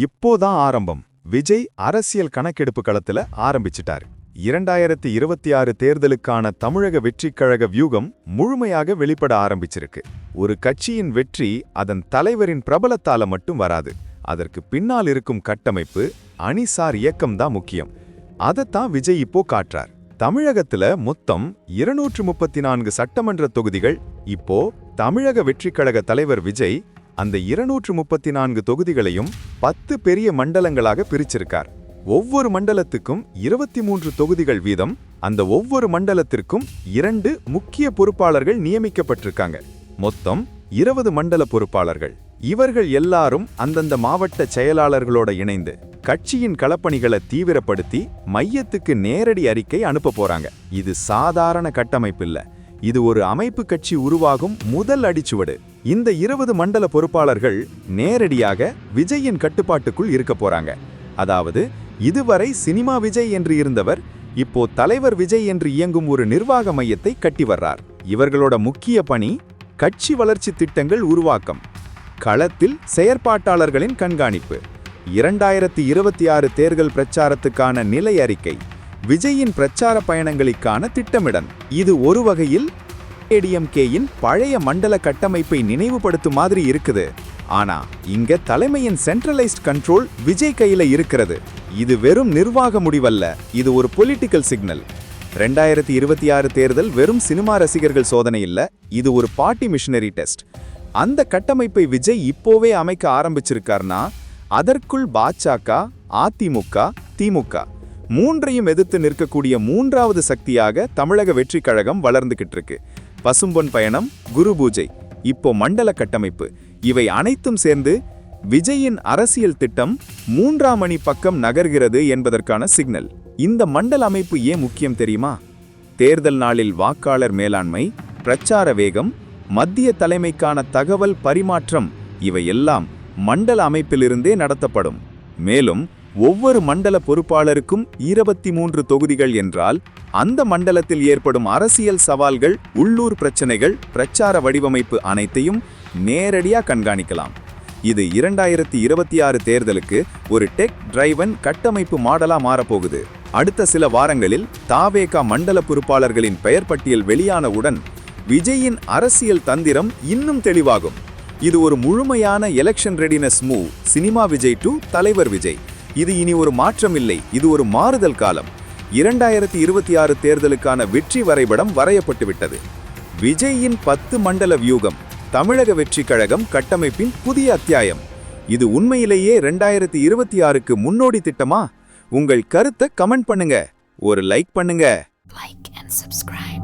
இப்போதான் ஆரம்பம். விஜய் அரசியல் கணக்கெடுப்பு களத்துல ஆரம்பிச்சிட்டார். இரண்டாயிரத்தி இருபத்தி ஆறு தேர்தலுக்கான தமிழக வெற்றிக் கழக வியூகம் முழுமையாக வெளிப்பட ஆரம்பிச்சிருக்கு. ஒரு கட்சியின் வெற்றி அதன் தலைவரின் பிரபலத்தால மட்டும் வராது. அதற்கு பின்னால் இருக்கும் கட்டமைப்பு அணிசார் இயக்கம்தான் முக்கியம். அதைத்தான் விஜய் இப்போ காட்டுறார். தமிழகத்துல மொத்தம் இருநூற்று முப்பத்தி நான்கு சட்டமன்ற தொகுதிகள். இப்போ தமிழக வெற்றிக் கழக தலைவர் விஜய் அந்த இருநூற்று முப்பத்தி நான்கு தொகுதிகளையும் பத்து பெரிய மண்டலங்களாக பிரிச்சிருக்கார். ஒவ்வொரு மண்டலத்துக்கும் இருபத்தி மூன்று தொகுதிகள் வீதம் அந்த ஒவ்வொரு மண்டலத்திற்கும் இரண்டு முக்கிய பொறுப்பாளர்கள் நியமிக்கப்பட்டிருக்காங்க. மொத்தம் இருபது மண்டல பொறுப்பாளர்கள். இவர்கள் எல்லாரும் அந்தந்த மாவட்ட செயலாளர்களோட இணைந்து கட்சியின் களப்பணிகளை தீவிரப்படுத்தி மையத்துக்கு நேரடி அறிக்கை அனுப்ப போறாங்க. இது சாதாரண கட்டமைப்பு இல்லை. இது ஒரு அமைப்பு கட்சி உருவாகும் முதல் அடிச்சுவடு. இந்த இருபது மண்டல பொறுப்பாளர்கள் நேரடியாக விஜயின் கட்டுப்பாட்டுக்குள் இருக்க போறாங்க. அதாவது இதுவரை சினிமா விஜய் என்று இருந்தவர் இப்போ தலைவர் விஜய் என்று இயங்கும் ஒரு நிர்வாக மையத்தை கட்டி வர்றார். இவர்களோட முக்கிய பணி கட்சி வளர்ச்சி திட்டங்கள் உருவாக்கம். களத்தில் செயற்பாட்டாளர்களின் கண்காணிப்பு. இரண்டாயிரத்தி இருபத்தி ஆறு தேர்தல் பிரச்சாரத்துக்கான நிலை அறிக்கை. விஜயின் பிரச்சார பயணங்களுக்கான திட்டமிடல். இது ஒரு வகையில் ஏடிஎம்கேயின் பழைய மண்டல கட்டமைப்பை நினைவுபடுத்தும் மாதிரி இருக்குது. ஆனா இங்க தலைமையின் சென்ட்ரலைஸ்ட் கண்ட்ரோல் விஜய் கையில இருக்கிறது. இது வெறும் நிர்வாக முடிவல்ல இது ஒரு பொலிட்டிக்கல் சிக்னல் ரெண்டாயிரத்தி இருபத்தி ஆறு தேர்தல் வெறும் சினிமா ரசிகர்கள் சோதனை இல்ல இது ஒரு பார்ட்டி மிஷனரி டெஸ்ட் அந்த கட்டமைப்பை விஜய் இப்போவே அமைக்க ஆரம்பிச்சிருக்கார்னா அதற்குள் பாஜக அதிமுக திமுக. மூன்றையும் எதிர்த்து நிற்கக்கூடிய மூன்றாவது சக்தியாக தமிழக வெற்றிக் கழகம் வளர்ந்துகிட்டு இருக்கு. பசும்பொன் பயணம் குரு பூஜை இப்போ மண்டல கட்டமைப்பு. இவை அனைத்தும் சேர்ந்து விஜயின் அரசியல் திட்டம் மூன்றாம் மணி பக்கம் நகர்கிறது என்பதற்கான சிக்னல். இந்த மண்டல அமைப்பு ஏன் முக்கியம் தெரியுமா? தேர்தல் நாளில் வாக்காளர் மேலாண்மை பிரச்சார வேகம் மத்திய தலைமைக்கான தகவல் பரிமாற்றம் இவையெல்லாம் மண்டல அமைப்பிலிருந்தே நடத்தப்படும். மேலும் ஒவ்வொரு மண்டல பொறுப்பாளருக்கும் இருபத்தி மூன்று தொகுதிகள் என்றால் அந்த மண்டலத்தில் ஏற்படும் அரசியல் சவால்கள் உள்ளூர் பிரச்சனைகள் பிரச்சார வடிவமைப்பு அனைத்தையும் நேரடியாக கண்காணிக்கலாம். இது இரண்டாயிரத்தி இருபத்தி ஆறு தேர்தலுக்கு ஒரு டெக் டிரைவன் கட்டமைப்பு மாடலா மாறப்போகுது. அடுத்த சில வாரங்களில் தாவேகா மண்டல பொறுப்பாளர்களின் பெயர் பட்டியல் வெளியானவுடன் விஜயின் அரசியல் தந்திரம் இன்னும் தெளிவாகும். இது ஒரு முழுமையான election readiness move cinema Vijay to தலைவர் விஜய். இது இனி ஒரு மாற்றம் இல்லை இது ஒரு மாறுதல் காலம். இரண்டாயிரத்தி இருபத்தி ஆறு தேர்தலுக்கான வெற்றி வரைபடம் வரையப்பட்டுவிட்டது. விஜய்யின் விஜயின் பத்து மண்டல வியூகம் தமிழக வெற்றி கழகம் கட்டமைப்பின் புதிய அத்தியாயம். இது உண்மையிலேயே ரெண்டாயிரத்தி இருபத்தி ஆறுக்கு முன்னோடி திட்டமா? உங்கள் கருத்தை கமெண்ட் பண்ணுங்க. ஒரு லைக் பண்ணுங்க. Like and subscribe